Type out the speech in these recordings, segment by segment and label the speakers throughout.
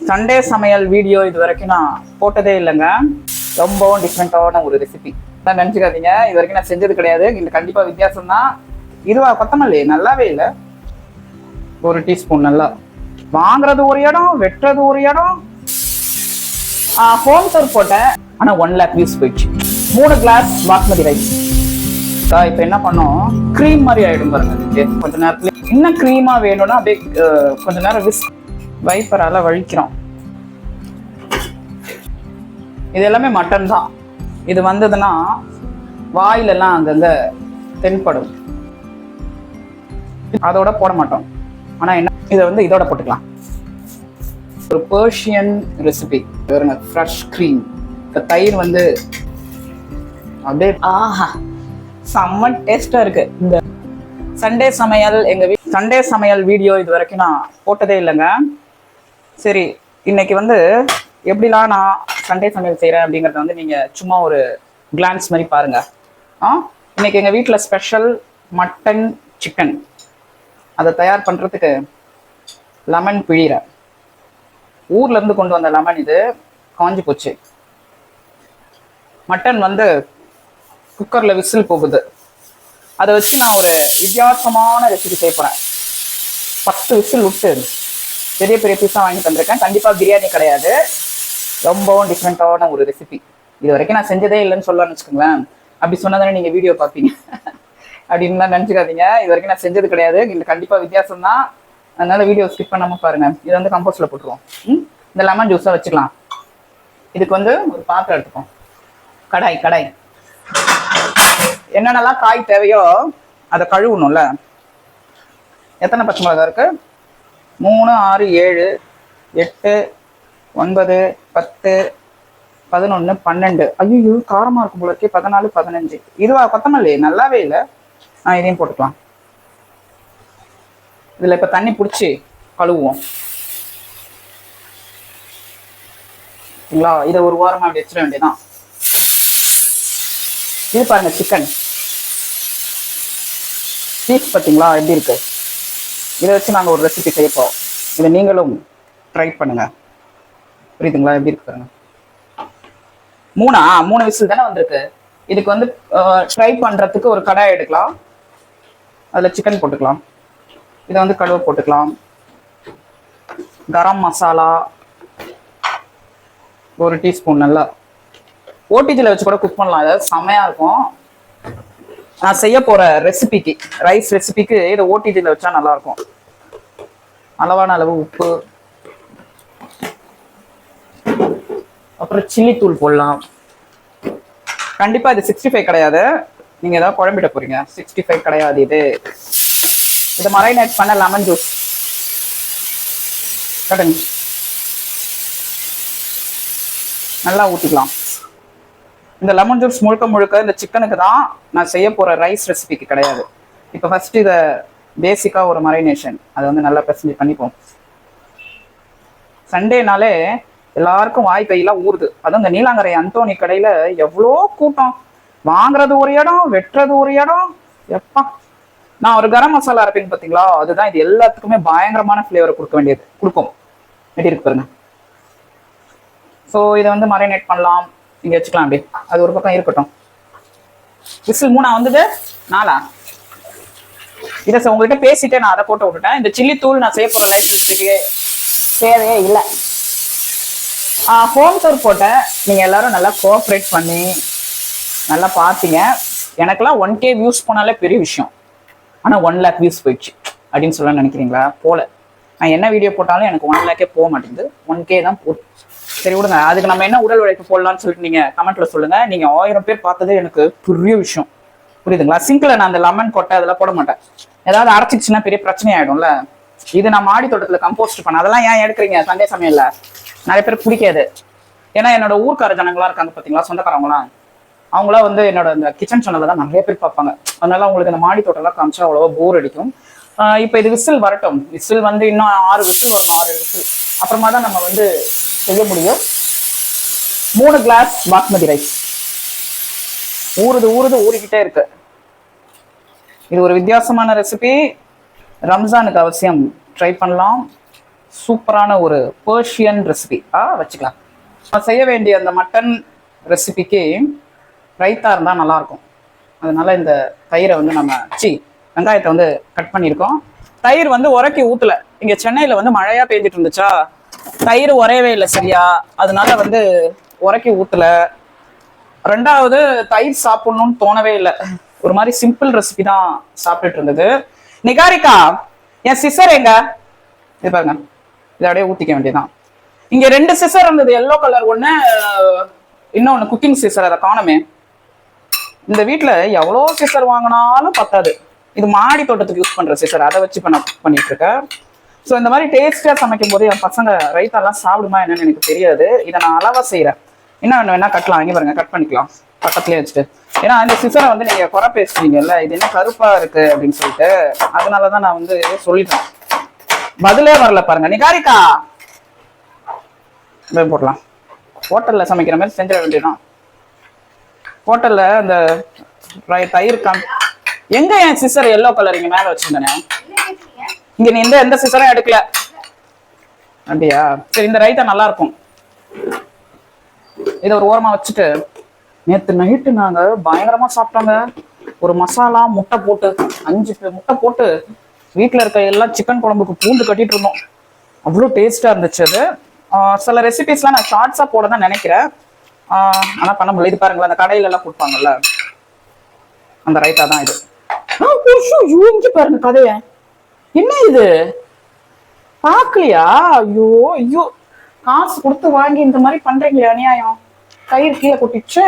Speaker 1: Sunday சமையல் video இது வரைக்கும் நான் போட்டதே இல்லைங்க. ரொம்பவும் டிஃப்ரெண்ட்டான ஒரு ரெசிபி நான் நினச்சிக்காதீங்க. இது வரைக்கும் நான் செஞ்சது கிடையாது. இந்த கண்டிப்பாக வித்தியாசம் தான். இதுவா கொத்தமல்லி நல்லாவே இல்லை. ஒரு டீஸ்பூன் நல்லா. வாங்குறது ஒரு இடம் வெட்டுறது ஒரு இடம். ஃபோன் சர் போட்டேன். ஆனால் ஒன் லேக் வியூஸ் போயிடுச்சு. மூணு கிளாஸ் பாஸ்மதி ரைஸ் இப்போ என்ன பண்ணோம்? க்ரீம் மாதிரி ஆயிடும் பாருங்க. இதுக்கு கொஞ்ச நேரத்தில். இன்னும் க்ரீமா வேணும்னா அப்படியே கொஞ்ச நேரம் விஸ் வைப்பரால் வழிக்கிறோம். இது எல்லாமே மட்டன் தான். இது வந்ததுன்னா வாயிலெல்லாம் அங்கங்கே தென்படும். அதோட போட மாட்டோம். ஆனா என்ன இதை வந்து இதோட போட்டுக்கலாம். ஒரு பர்ஷியன் ரெசிபி பாருங்க ஃப்ரெஷ் க்ரீம் இந்த தயிர் வந்து அப்படியே ஆஹா செம்ம டேஸ்டா இருக்கு. இந்த சண்டே சமையல் எங்க வீ சண்டே சமையல் வீடியோ இது வரைக்கும் நான் போட்டதே இல்லைங்க. சரி இன்னைக்கு வந்து எப்படிலாம் நான் சண்டே சமையல் செய்கிறேன் அப்படிங்கிறத வந்து நீங்கள் சும்மா ஒரு கிளான்ஸ் மாதிரி பாருங்க. ஆ? இன்னைக்கு எங்கள் வீட்டில் ஸ்பெஷல் மட்டன் சிக்கன் அதை தயார் பண்ணுறதுக்கு லெமன் பிழிகிறேன் ஊர்லேருந்து கொண்டு வந்த லெமன் இது காஞ்சி போச்சு. மட்டன் வந்து குக்கரில் விசில் போகுது. அதை வச்சு நான் ஒரு வித்தியாசமான ரெசிபி செய்ய போகிறேன் பத்து விசில் விட்டு பெரிய பெரிய பீஸா வாங்கி தந்திருக்கேன். கண்டிப்பா பிரியாணி கிடையாது. ரொம்பவும் டிஃப்ரெண்ட்டான ஒரு ரெசிபி இது வரைக்கும் நான் செஞ்சதே இல்லைன்னு சொல்லலாம்னு வச்சுக்கோங்களேன். அப்படி சொன்னதானே நீங்க வீடியோ பார்ப்பீங்க. அப்படின்லாம் நினச்சிக்காதீங்க. இது வரைக்கும் நான் செஞ்சது கிடையாது. இந்த கண்டிப்பா வித்தியாசம் தான். அதனால வீடியோ ஸ்கிப் பண்ணாம பாருங்க. இதை வந்து கம்போஸ்ட்ல போட்டுருவோம். ம்? இந்த லெமன் ஜூஸை வச்சுக்கலாம். இதுக்கு வந்து ஒரு பாத்திரம் எடுத்துப்போம். கடாய் கடாய். என்னென்னலாம் காய் தேவையோ அதை கழுவணும்ல. எத்தனை பச்சை மிளகா இருக்குது மூணு ஆறு ஏழு எட்டு ஒன்பது பத்து பதினொன்று பன்னெண்டு. ஐயோ காரமாக இருக்கும் போல இருக்கே. பதினாலு பதினஞ்சு. இதுவா கொத்தமல்லி. நல்லாவே இல்லை. ஆ இதையும் போட்டுக்கலாம். இதில் இப்போ தண்ணி பிடிச்சி கழுவுவோம். சரிங்களா இதை ஒரு வாரமாக அப்படி வச்சிட வேண்டியதான் இது பாருங்க சிக்கன் பீஸ் பார்த்தீங்களா எப்படி இருக்குது இதை வச்சு நாங்கள் ஒரு ரெசிபி செய்யப்போம். இதை நீங்களும் ட்ரை பண்ணுங்க. புரியுதுங்களா? எப்படி இருக்கு பாருங்க. மூணா? மூணு விசில் தானே வந்திருக்கு. இதுக்கு வந்து ட்ரை பண்ணுறதுக்கு ஒரு கடாய் எடுக்கலாம். அதில் சிக்கன் போட்டுக்கலாம். இதை வந்து கடுவை போட்டுக்கலாம். கரம் மசாலா ஒரு டீஸ்பூன் நல்லா. ஓடிஜியில் வச்சு கூட குக் பண்ணலாம். அதாவது செமையாக இருக்கும். நான் செய்ய போற ரெசிபிக்கு ரைஸ் ரெசிபிக்கு இதை ஓடிடியில் வச்சா நல்லா இருக்கும் அளவான அளவு உப்பு. அப்புறம் சில்லி தூள் போடலாம். கண்டிப்பா இது சிக்ஸ்டி ஃபைவ் கிடையாது. நீங்க ஏதாவது குழம்பிட போறீங்க. சிக்ஸ்டி ஃபைவ் கிடையாது இது. இதை மரைனேட் பண்ண லெமன் ஜூஸ் கட்டுங்க நல்லா ஊற்றிக்கலாம் இந்த லெமன் ஜூஸ் முழுக்க முழுக்க இந்த சிக்கனுக்கு தான் நான் செய்ய போற ரைஸ் ரெசிபிக்கு கிடையாது. இப்போ ஃபர்ஸ்ட் இதை பேசிக்காக ஒரு மரைனேஷன் அதை வந்து நல்லா பிரசஞ்சு பண்ணிப்போம். சண்டேனாலே எல்லாருக்கும் வாய் கையெல்லாம் ஊறுது. அதுவும் இந்த நீலாங்கரை அந்தோணி கடையில எவ்வளோ கூட்டம். வாங்குறது ஒரு இடம் வெட்டுறது ஒரு இடம். எப்பா. நான் ஒரு கரம் மசாலா அரைப்பேன் பார்த்தீங்களா அதுதான் இது எல்லாத்துக்குமே பயங்கரமான ஃப்ளேவரை கொடுக்க வேண்டியது. கொடுக்கும். எப்படி இருக்கு பாருங்க. ஸோ இதை வந்து மரைனேட் பண்ணலாம். இங்கே வச்சுக்கலாம் அப்படி அது ஒரு பக்கம் இருக்கட்டும். விசில் மூணா வந்தது? நாலா? இதை சார் உங்கள்கிட்ட பேசிட்டே நான் அதை போட்டு விட்டுட்டேன். இந்த சில்லி தூள் நான் செய்ய போகிற ரைஸ் ரெசிபிக்கு தேவையே இல்லை. ஹோம் டூர் போட்டேன். நீங்கள் எல்லாரும் நல்லா கோஆப்ரேட் பண்ணி நல்லா பார்த்தீங்க. எனக்கெல்லாம் ஒன் கே வியூஸ் போனாலே பெரிய விஷயம். ஆனால் ஒன் லேக் வியூஸ் போயிடுச்சு. அப்படின்னு சொல்ல நினைக்கிறீங்களா? போல. நான் என்ன வீடியோ போட்டாலும் எனக்கு ஒன் லேக்கே போக மாட்டேங்குது. ஒன் கே தான் போகுது. சரி விடுங்க. அதுக்கு நம்ம என்ன உடல் உழைப்பு போடலாம்னு சொல்லிட்டு நீங்கள் கமெண்ட்ல சொல்லுங்க. நீங்கள் ஆயிரம் பேர் பார்த்தது எனக்கு பெரிய விஷயம். புரியுதுங்களா? சிங்கில் நான் அந்த லெமன் கொட்டை அதெல்லாம் போட மாட்டேன். ஏதாவது அரைச்சிச்சுன்னா பெரிய பிரச்சனை ஆயிடும்ல இது நான் மாடி தோட்டத்தில் கம்போஸ்ட் பண்ண அதெல்லாம் ஏன் எடுக்கிறீங்க சண்டே சமையல்ல? நிறைய பேர் பிடிக்காது. ஏன்னா என்னோட ஊர்க்கார ஜனங்களா இருக்காங்க பார்த்தீங்களா சொந்தக்காரவங்களாம் அவங்களாம் வந்து என்னோட இந்த கிச்சன் சொன்னதை தான் நிறைய பேர் பார்ப்பாங்க. அதனால அவங்களுக்கு இந்த மாடி தோட்டம்லாம் காமிச்சா அவ்வளோவா போர் அடிக்கும். இப்போ இது விசில் வரட்டும். விசில் வந்து இன்னும் ஆறு விசில் வரணும் ஆறு விசில். அப்புறமா தான் நம்ம வந்து செய்ய முடியும். மூணு கிளாஸ் பாஸ்மதி ரைஸ் ஊறுது ஊறுது ஊறிக்கிட்டே இருக்கு. இது ஒரு வித்தியாசமான ரெசிபி ரம்ஜானுக்கு அவசியம் ட்ரை பண்ணலாம். சூப்பரான ஒரு பர்ஷியன் ரெசிபி ஆ வச்சுக்கலாம். நான் செய்ய வேண்டிய அந்த மட்டன் ரெசிபிக்கு ரைத்தா இருந்தால் நல்லாயிருக்கும். அதனால இந்த தயிரை வந்து நம்ம சி வெங்காயத்தை வந்து கட் பண்ணியிருக்கோம். தயிர் வந்து உரக்கி ஊற்றல இங்கே சென்னையில் வந்து மழையாக பெஞ்சிட்டு இருந்துச்சா? தயிர் உரையவே இல்லை சரியா? அதனால வந்து உரைக்கி ஊற்றல ரெண்டாவது தயிர் சாப்பிடணும்னு தோணவே இல்லை. ஒரு மாதிரி சிம்பிள் ரெசிபி தான் சாப்பிட்டுட்டு இருந்தது. நிகாரிகா என் சிஸ்டர் எங்க? இது பாருங்க. இதை அப்படியே ஊத்திக்க வேண்டியதுதான். இங்க ரெண்டு சிசர் இருந்தது. எல்லோ கலர் ஒண்ணு இன்னொன்னு குக்கிங் சிசர் அதை காணுமே. இந்த வீட்டுல எவ்வளோ சிசர் வாங்கினாலும் பத்தாது. இது மாடி தோட்டத்துக்கு யூஸ் பண்ற சிசர் அதை வச்சு பண்ண பண்ணிட்டு இருக்கேன் ஸோ இந்த மாதிரி டேஸ்டா சமைக்கும் போது என் பசங்க ரைத்தாலாம் சாப்பிடுமா என்னன்னு எனக்கு தெரியாது. இதை நான் அளவாக செய்கிறேன் என்ன வேணும் வேணா கட்டலாம். இங்கே பாருங்க கட் பண்ணிக்கலாம். பக்கத்துலயே வச்சுட்டு. ஏன்னா இந்த சிசரை வந்து நீங்க குறை பேசுறீங்கல்ல இது என்ன கருப்பா இருக்கு அப்படின்னு சொல்லிட்டு அதனால தான் நான் வந்து சொல்லிட்டேன். பதிலே வரல பாருங்க. நிகாரிகா இதை போடலாம். ஹோட்டல்ல சமைக்கிற மாதிரி செஞ்சிட வேண்டியதுதான். ஹோட்டல்ல அந்த தயிர் கம் எங்க என் சிஸ்டர் எல்லோ கலர் இங்கே மேல வச்சிருந்தேனே? இங்க நீ எந்த எந்த சிசரும் எடுக்கல. அப்படியா? சரி இந்த ரைத்தா நல்லா இருக்கும் இதை ஒரு ஓரமா வச்சுட்டு நேத்து நைட்டு நாங்க பயங்கரமா சாப்பிட்டாங்க. ஒரு மசாலா முட்டை போட்டு அஞ்சு முட்டை போட்டு வீட்டில் இருக்க எல்லாம் சிக்கன் குழம்புக்கு பூண்டு கட்டிட்டு இருந்தோம். அவ்வளோ டேஸ்டா இருந்துச்சு அது. சில ரெசிபிஸ்லாம் நான் ஷார்ட்ஸா போட தான் நினைக்கிறேன். ஆனால் ஆனா பண்ண முடியல. இது பாருங்களேன் அந்த கடையில எல்லாம் கொடுப்பாங்கல்ல. அந்த ரைத்தா தான் இது. ஆ, பாருங்க கதையை. என்ன இது? பாக்கலையா? ஐயோ ஐயோ. காசு கொடுத்து வாங்கி இந்த மாதிரி பண்றீங்களே அநியாயம். கயிறு கீழே கொட்டிச்சு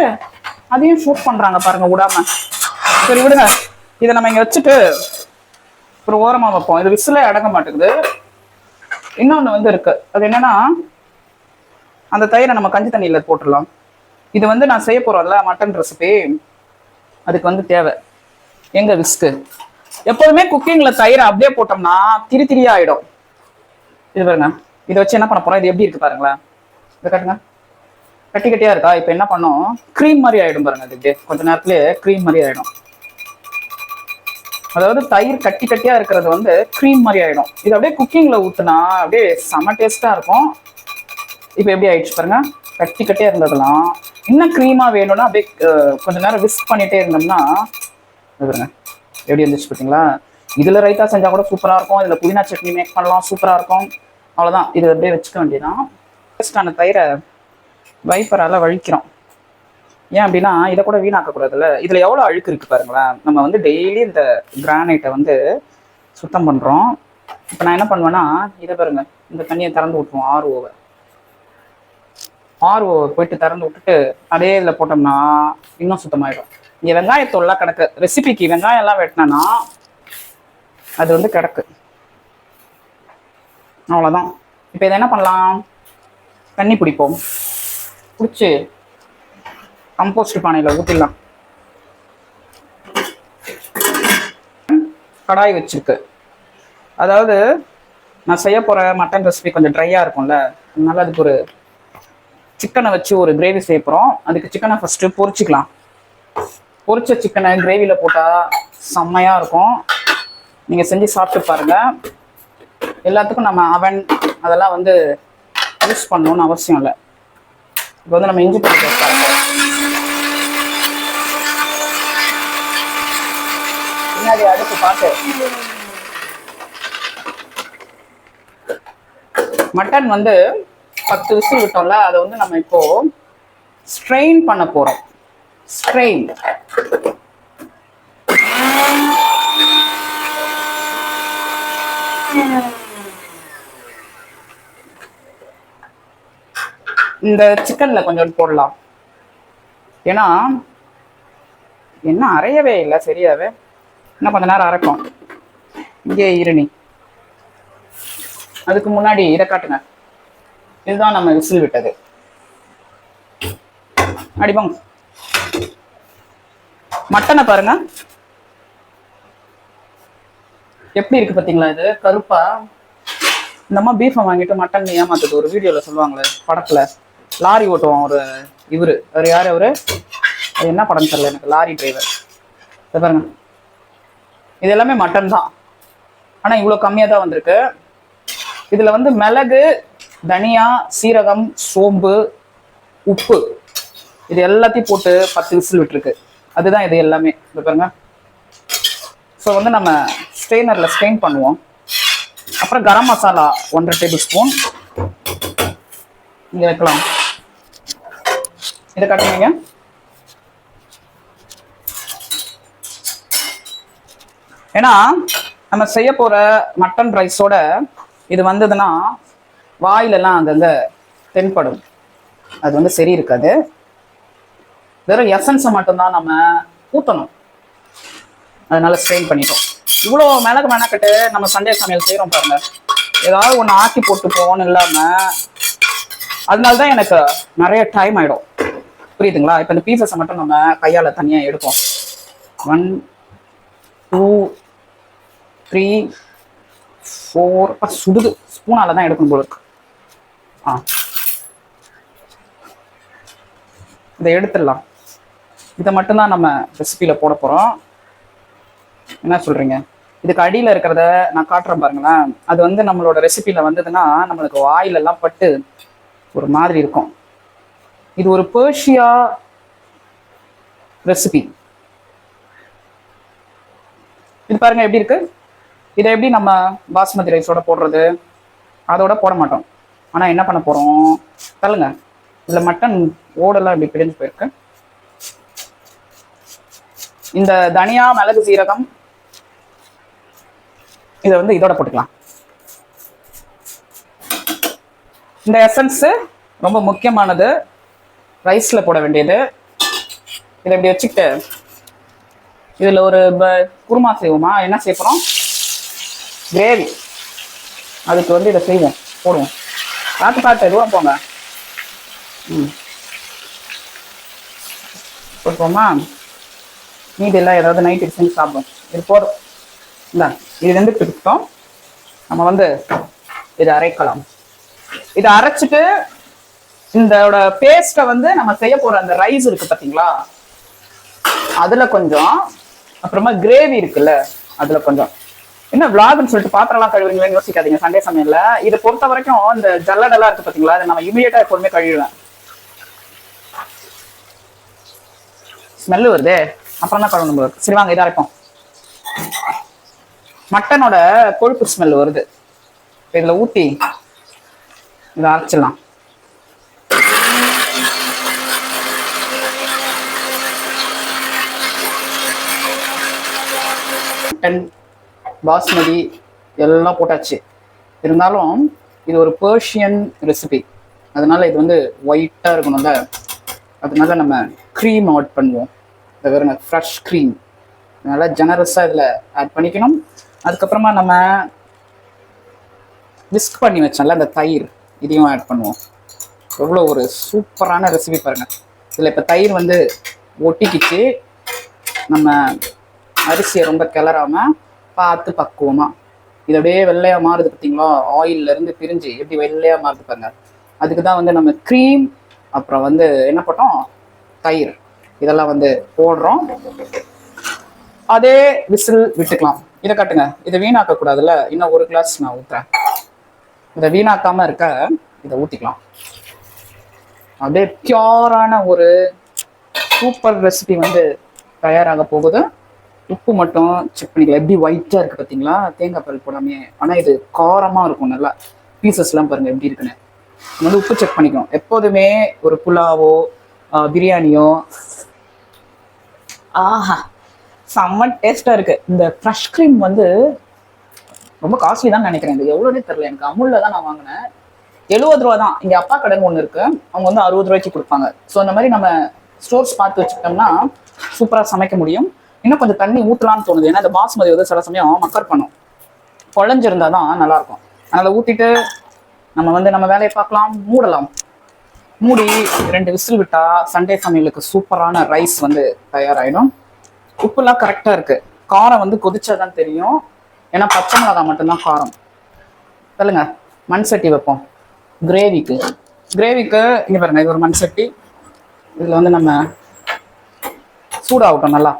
Speaker 1: அதையும் ஷூட் பண்றாங்க பாருங்க விடாம. சரி விடுங்க. இதை நம்ம இங்க வச்சுட்டு ஒரு ஓரமா வைப்போம். இது விசிலே அடங்க மாட்டேங்குது. இன்னொன்னு வந்து இருக்கு. அது என்னன்னா அந்த தயிரை நம்ம கஞ்சி தண்ணியில போட்டுடலாம். இது வந்து நான் செய்ய போறோம்ல மட்டன் ரெசிபி அதுக்கு வந்து தேவை. எங்க விஸ்க்கு எப்போதுமே குக்கிங்ல தயிரை அப்படியே போட்டோம்னா திரி திரியா ஆயிடும். இது பாருங்க. இதை வச்சு என்ன பண்ண போறோம்? இது எப்படி இருக்கு பாருங்களேன். இதை காட்டுங்க. கட்டி கட்டியா இருக்கா? இப்போ என்ன பண்ணோம்? க்ரீம் மாதிரி ஆயிடும் பாருங்க. இது இப்படியே கொஞ்ச நேரத்துலயே க்ரீம் மாதிரி ஆயிடும். அதாவது தயிர் கட்டி கட்டியா இருக்கிறது வந்து க்ரீம் மாதிரி ஆயிடும். இது அப்படியே குக்கிங்ல ஊத்துனா அப்படியே செம டேஸ்டா இருக்கும். இப்போ எப்படி ஆயிடுச்சு பாருங்க. கட்டி கட்டியா இருந்ததெல்லாம் இன்னும் க்ரீமா வேணும்னா அப்படியே கொஞ்ச நேரம் விஸ்க் பண்ணிட்டே இருந்தோம்னா இது பாருங்க. எப்படி இருந்துச்சு பார்த்தீங்களா? இதில் ரைத்தா செஞ்சால் கூட சூப்பராக இருக்கும். இதில் புதினா சட்னி மேக் பண்ணலாம் சூப்பராக இருக்கும். அவ்வளோதான் இது அப்படியே வச்சுக்க வேண்டியதான் ஃபஸ்ட்டான தயிரை வைப்பரால் வழிக்கிறோம். ஏன் அப்படின்னா இதை கூட வீணாக்கக்கூடாதுல்ல இதில் எவ்வளோ அழுக்கு இருக்குது பாருங்களேன். நம்ம வந்து டெய்லி இந்த கிரானைட்டை வந்து சுத்தம் பண்ணுறோம் இப்போ நான் என்ன பண்ணுவேன்னா இதை பாருங்க. இந்த தண்ணியை திறந்து விட்டுருவோம் ஆர்ஓவை ஆர்ஓவை போயிட்டு திறந்து விட்டுட்டு அதே இதில் போட்டோம்னா இன்னும் சுத்தமாயிடும். இங்கே வெங்காயத்தூள்லாம் கிடக்கு. ரெசிபிக்கு வெங்காயம் எல்லாம் வெட்டினேன்னா அது வந்து கிடக்கு. அவ்வளோதான் இப்போ இதை என்ன பண்ணலாம்? தண்ணி பிடிப்போம். பிடிச்சி கம்போஸ்ட் பானையில் ஊற்றிடலாம் கடாய் வச்சிருக்கு. அதாவது நான் செய்ய போகிற மட்டன் ரெசிபி கொஞ்சம் ட்ரையாக இருக்கும்ல. அதனால அதுக்கு ஒரு சிக்கனை வச்சு ஒரு கிரேவி செய்ய போகிறோம் அதுக்கு சிக்கனை ஃபஸ்ட்டு பொரிச்சிக்கலாம். பொரிச்ச சிக்கனை கிரேவியில் போட்டால் செம்மையாக இருக்கும். நீங்கள் செஞ்சு சாப்பிட்டு பாருங்கள் எல்லாத்துக்கும் நம்ம அவன் அதெல்லாம் வந்து யூஸ் பண்ணணும்னு அவசியம் இல்லை. இப்போ வந்து நம்ம இஞ்சி பூண்டு பாருங்கள் பின்னாடி அடுப்பு பார்த்து மட்டன் வந்து பத்து விசில் விட்டோம்ல அதை வந்து நம்ம இப்போ ஸ்ட்ரெயின் பண்ண போறோம். ஸ்ட்ரெயின் இந்த சிக்கன்ல கொஞ்சம் போடலாம். ஏன்னா என்ன அரையவே இல்லை சரியாவே. இன்னும் கொஞ்ச நேரம் அரைக்கும் இங்கே இருணி அதுக்கு முன்னாடி இதை காட்டுங்க. இதுதான் நம்ம விசில் விட்டது. அடிப்போங்க மட்டனை பாருங்க. எப்படி இருக்கு பாத்தீங்களா இது? கருப்பா? இந்த அம்மா பீஃபை வாங்கிட்டு மட்டன் ஏமாத்துது. ஒரு வீடியோல சொல்லுவாங்களே படத்துல. லாரி ஓட்டுவான் ஒரு இவரு. அவர் யார் அவரு? அது என்ன படம் தெரியல எனக்கு. லாரி டிரைவர் இதை பாருங்க. இது எல்லாமே மட்டன் தான். ஆனா இவ்வளவு கம்மியா தான் வந்திருக்கு. இதுல வந்து மிளகு தனியா சீரகம் சோம்பு உப்பு. இது எல்லாத்தையும் போட்டு பத்து விசில் விட்டுருக்கு. அதுதான் இது எல்லாமே. இது பாருங்க. ஸோ வந்து நம்ம ஸ்ட்ரெயினரில் ஸ்ட்ரெயின் பண்ணுவோம். அப்புறம் கரம் மசாலா ஒன்றரை டேபிள் ஸ்பூன் இங்கே வைக்கலாம். இதை கட்டுவீங்க? ஏன்னா நம்ம செய்ய போகிற மட்டன் ரைஸோட இது வந்ததுன்னா வாயிலெல்லாம் அங்கங்கே தென்படும். அது வந்து சரி இருக்காது. வெறும் எசன்ஸை மட்டும்தான் நம்ம ஊற்றணும் அதனால ஸ்ட்ரெயின் பண்ணிட்டோம். இவ்வளோ மிளகு மெனக்கட்டு நம்ம சண்டே சமையல் செய்கிறோம் பாருங்க. ஏதாவது ஒன்று ஆக்கி போட்டு போகணும்னு இல்லாமல் அதனால தான் எனக்கு நிறைய டைம் ஆகிடும் புரியுதுங்களா? இப்போ இந்த பீசஸை மட்டும் நம்ம கையால் தனியாக எடுப்போம். ஒன் டூ த்ரீ ஃபோர் சுடுது. ஸ்பூனால தான் எடுக்கணும் போல இருக்கு. ஆ. இதை எடுத்துடலாம். இதை மட்டும்தான் நம்ம ரெசிபியில் போட போகிறோம் என்ன சொல்கிறீங்க இதுக்கு அடியில் இருக்கிறத நான் காட்டுறேன் பாருங்களேன். அது வந்து நம்மளோட ரெசிபியில் வந்ததுன்னா நம்மளுக்கு வாயிலெல்லாம் பட்டு ஒரு மாதிரி இருக்கும். இது ஒரு பேர்ஷியா ரெசிபி இது பாருங்க எப்படி இருக்கு? இதை எப்படி நம்ம பாஸ்மதி ரைஸோட போடுறது? அதோட போட மாட்டோம். ஆனால் என்ன பண்ண போகிறோம் தள்ளுங்க. இதில் மட்டன் ஓடெல்லாம் இப்படி பிடிஞ்சு போயிருக்கு. இந்த தனியா மிளகு சீரகம். இதை வந்து இதோட போட்டுக்கலாம். இந்த எசன்ஸ் ரொம்ப முக்கியமானது. ரைஸில் போட வேண்டியது. இதை இப்படி வச்சுக்கிட்டு இதில் ஒரு ப- குருமா செய்வோமா? என்ன செய்ய போகிறோம் கிரேவி அதுக்கு வந்து இதை செய்வோம் போடுவோம். பார்த்து பார்த்து தூரம் போங்க? ம். போட்டுருவோமா மீதெல்லாம் ஏதாவது நைட்டு செஞ்சு சாப்பிடும் இது போதும். இந்த இது ரெண்டு பிடித்தோம் நம்ம வந்து இதை அரைக்கலாம். இதை அரைச்சிட்டு இதோட பேஸ்ட்டை வந்து நம்ம செய்ய போகிற அந்த ரைஸ் இருக்கு பார்த்தீங்களா அதில் கொஞ்சம் அப்புறமா கிரேவி இருக்குல்ல அதில் கொஞ்சம். என்ன விளாக்னு சொல்லிட்டு பாத்திரம்லாம் கழுவுறீங்களேன்னு யோசிக்காதீங்க சண்டே சமையல்ல. இதை பொறுத்த வரைக்கும் இந்த ஜல்லடெல்லாம் இருக்கு பார்த்தீங்களா அதை நம்ம இமீடியட்டாக எப்போதுமே கழுவிடுவேன். ஸ்மெல் வருதே. அப்புறம் தான் குழம்பு இருக்கு. சரி வாங்க இதாக இருக்கும் மட்டனோட கொழுப்பு ஸ்மெல் வருது. இதில் ஊற்றி இதை அரைச்சிடலாம். மட்டன் பாஸ்மதி எல்லாம் போட்டாச்சு. இருந்தாலும் இது ஒரு பேர்ஷியன் ரெசிபி அதனால இது வந்து ஒயிட்டாக இருக்கணும்ல. அதனால நம்ம க்ரீம் ஆட் பண்ணுவோம். இந்த வேறுங்க ஃப்ரெஷ் க்ரீம் நல்லா ஜெனரஸாக இதில் ஆட் பண்ணிக்கணும். அதுக்கப்புறமா நம்ம விஸ்க் பண்ணி வச்சோம்ல அந்த தயிர் இதையும் ஆட் பண்ணுவோம். எவ்வளோ ஒரு சூப்பரான ரெசிபி பாருங்க. இதில் இப்போ தயிர் வந்து ஒட்டிக்கிச்சு. நம்ம அரிசியை ரொம்ப கிளறாமல் பார்த்து பக்குவமாக இது அப்படியே வெள்ளையாக மாறுது பார்த்தீங்களா ஆயில்ல இருந்து பிரிஞ்சு எப்படி வெள்ளையாக மாறுது பாருங்க. அதுக்கு தான் வந்து நம்ம க்ரீம் அப்புறம் வந்து என்ன பண்ணோம் தயிர். இதெல்லாம் வந்து போடுறோம். அதே விசில் விட்டுக்கலாம். இதை காட்டுங்க. இதை வீணாக்க கூடாதுல்ல இன்னும் ஒரு கிளாஸ் நான் ஊத்துறேன். இதை வீணாக்காம இருக்க இதை ஊத்திக்கலாம். அப்படியே பியூரான ஒரு சூப்பர் ரெசிபி வந்து தயாராக போகுது. உப்பு மட்டும் செக் பண்ணிக்கலாம். எப்படி ஒயிட்டாக இருக்குது பார்த்தீங்களா? தேங்காய் பால் போடாமே ஆனால் இது காரமாக இருக்கும் நல்லா. பீசஸ்லாம் பாருங்கள் எப்படி இருக்குன்னு. நம்ம வந்து உப்பு செக் பண்ணிக்கணும். எப்போதுமே ஒரு புலாவோ பிரியாணியோ ஆஹா செம்ம டேஸ்ட்டாக இருக்குது இந்த ஃப்ரெஷ் க்ரீம் வந்து ரொம்ப காஸ்ட்லி தான் நினைக்கிறேன். இது எவ்வளோனே தெரில எனக்கு அமுல்ல தான் நான் வாங்கினேன். எழுபது ரூபா தான். இங்கே அப்பா கடன் ஒன்று இருக்கு. அவங்க வந்து அறுபது ரூபாய்க்கு கொடுப்பாங்க. ஸோ அந்த மாதிரி நம்ம ஸ்டோர்ஸ் பார்த்து வச்சுக்கிட்டோம்னா சூப்பராக சமைக்க முடியும். இன்னும் கொஞ்சம் தண்ணி ஊற்றலாம்னு தோணுது. ஏன்னா இந்த பாஸ்மதி வந்து சில சமயம் மக்கர் பண்ணும். குழஞ்சிருந்தா தான் நல்லாயிருக்கும் அதனால் ஊற்றிட்டு நம்ம வந்து நம்ம வேலையை பார்க்கலாம் மூடலாம். மூடி ரெண்டு விசில் விட்டா சண்டே சமையலுக்கு சூப்பரான ரைஸ் வந்து தயாராகிடும் உப்புலாம் கரெக்டாக இருக்கு. காரம் வந்து கொதிச்சாதான் தெரியும். ஏன்னா பச்சை மிளகாய் மட்டும்தான் காரம். சொல்லுங்க மண் சட்டி வைப்போம். கிரேவிக்கு கிரேவிக்கு இங்கே பாருங்க இது ஒரு மண் சட்டி. இதில் வந்து நம்ம சூடாகட்டும் நல்லா.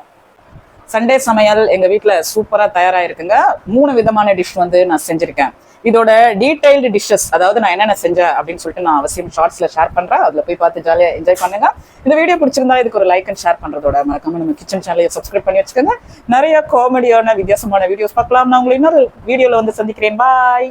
Speaker 1: சண்டே சமையல் எங்கள் வீட்டில் சூப்பராக தயாராகிருக்குங்க மூணு விதமான டிஷ் வந்து நான் செஞ்சுருக்கேன். இதோட டீடைல்டு டிஷ்ஷஸ் அதாவது நான் என்னென்ன செஞ்சேன் அப்படின்னு சொல்லிட்டு நான் அவசியம் ஷார்ட்ஸ்ல ஷேர் பண்றேன். அதுல போய் பார்த்து ஜாலியா என்ஜாய் பண்ணுங்க. இந்த வீடியோ பிடிச்சிருந்தா இதுக்கு ஒரு லைக் அண்ட் ஷேர் பண்றதோட மறக்காம நம்ம கிச்சன் சேனலை சப்ஸ்கிரைப் பண்ணி வச்சுக்கோங்க. நிறைய காமெடியான வித்தியாசமான வீடியோஸ் பார்க்கலாம் நான் உங்களை இன்னொரு வீடியோல வந்து சந்திக்கிறேன். பாய்